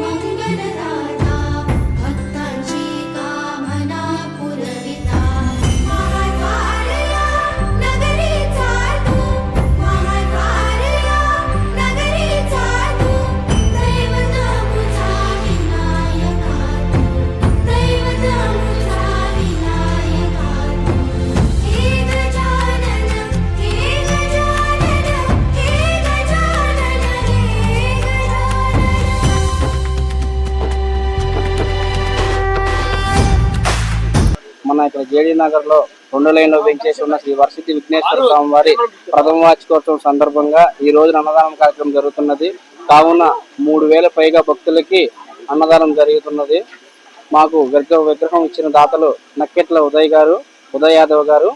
மங்களராஜ మన ఇక్కడ జేడీ నగర్లో రెండు లైన్లో వెంచేసి ఉన్న శ్రీ వర్షితి విఘ్నేశ్వర స్వామి వారి ప్రథమ వార్షికోత్సవం సందర్భంగా ఈ రోజు అన్నదానం కార్యక్రమం జరుగుతున్నది. కావున మూడు వేల పైగా భక్తులకి అన్నదానం జరుగుతున్నది. మాకు విగ్రహ విగ్రహం ఇచ్చిన దాతలు నక్కెట్ల ఉదయ్ గారు ఉదయ్ యాదవ్ గారు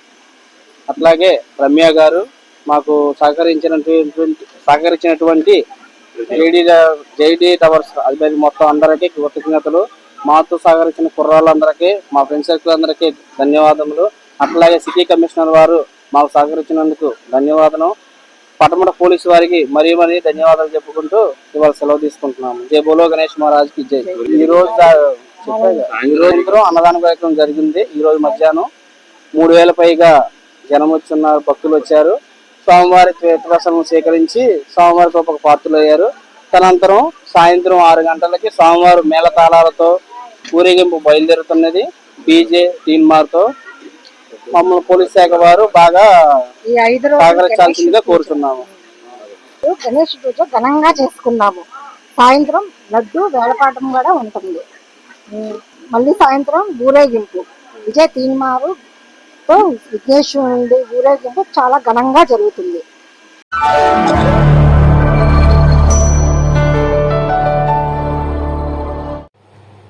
అట్లాగే రమ్య గారు మాకు సహకరించినటువంటి సహకరించినటువంటి జేడీ జేడీ టవర్స్ అధిపతి మొత్తం అందరికీ కృతజ్ఞతలు. మాతో సహకరించిన కుర్రాళ్ళందరికీ మా ఫ్రెండ్ సర్కిల్ అందరికీ ధన్యవాదములు. అట్లాగే సిటీ కమిషనర్ వారు మాకు సహకరించినందుకు ధన్యవాదం పటమట పోలీసు వారికి మరీ మరీ ధన్యవాదాలు చెప్పుకుంటూ ఇవాళ సెలవు తీసుకుంటున్నాము. జై బోలో గణేష్ మహారాజ్కి జై. ఈ రోజు ఈ రోజు అన్నదాన కార్యక్రమం జరిగింది. ఈ రోజు మధ్యాహ్నం మూడు వేల పైగా జనం వచ్చున్నారు భక్తులు వచ్చారు. స్వామివారి తీర్థరసనం స్వీకరించి స్వామివారి కృపకు పాత్రలు అయ్యారు. తదనంతరం సాయంత్రం ఆరు గంటలకి స్వామివారు మేళతాళాలతో ఊరేగింపు బయలుదేరుతున్నది. డీజే తీన్మార్తో మమ్మల్ని పోలీస్ శాఖ వారు బాగా సహకరించాల్సిందిగా కోరుతున్నాము. గణేష్ పూజ ఘనంగా చేసుకున్నాము. సాయంత్రం లడ్డు వేలపాటం కూడా ఉంటుంది. మళ్ళీ సాయంత్రం ఊరేగింపు. విజయ్ తీన్మారు తో విఘ్నేశ్వరుడి ఊరేగింపు చాలా ఘనంగా జరుగుతుంది.